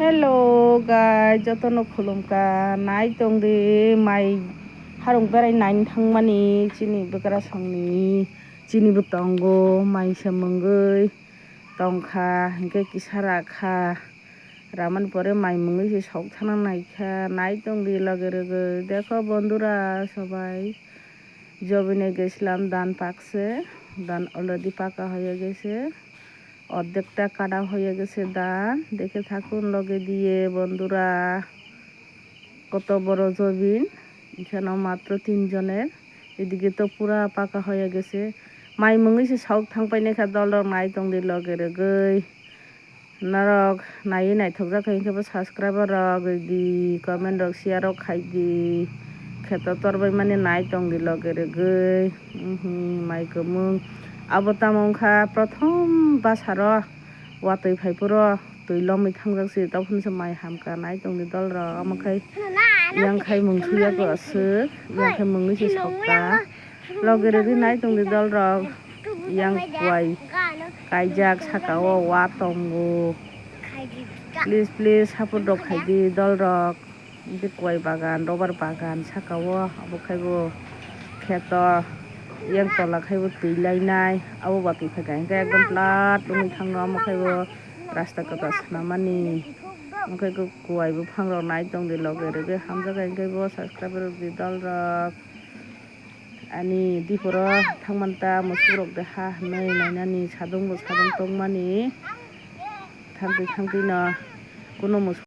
Hello guys, jotono khulumka nai tongdi mai harung berai naini thangmani chini bwkra songni chini bo tongo mai samungoi tongkha hingke kisara kha ramani pore mai mungoi se sok thana naikha nai tongdi lage rogoi দেখো বন্ধুরা সবাই জবিনে গেছিলাম ধান পাকছে ধান already পাকা হয়ে গেছে অর্ধেকটা কাটা হয়ে গেছে ধান দেখে থাকুন লগে দিয়ে, বন্ধুরা, কত বড় জবিন এখানেও মাত্র তিনজনের। এদিকে তো পুরা পাকা হয়ে গেছে। মাই মঙ্গিসে সাউক থাংপাই নেখা দল নাই দংদি লগে রগৈ নারক নাই নাইথক জাখাই খেবো সাবস্ক্রাইবার রক দি কমেন্ট রক শেয়ার রক খাই দি। খেত তরবাই মানে নাই দংদি লগে রগৈ মাই গমুং abo tamong kha prothom basaro wa tui phai puro tui lom mi thang jaksi tokun se mai ham ka nai tong ni dol ro am khai yang khai mung thuya ko asu yang khai mung si sokta logere ri nai tong ni dol ro yang kwai kaijak sakao wa tongo please please hapur dok khai di dol ro kwai bagan robar bagan sakao abo khai bo kheto yang tola khaibo tui lainai abo ba tui phagai hingke ekdom plat lungoi thango amo khaibo rasta kota sanamani okai ko kuai bo phang rok nai tong di loge rege hamjaga hingke bo subscriber di dol rok ani diporo thangmanta musuk rok de ha hinui nainani sadung bo sadung tongmani thangtui thangtui no kuno musuk.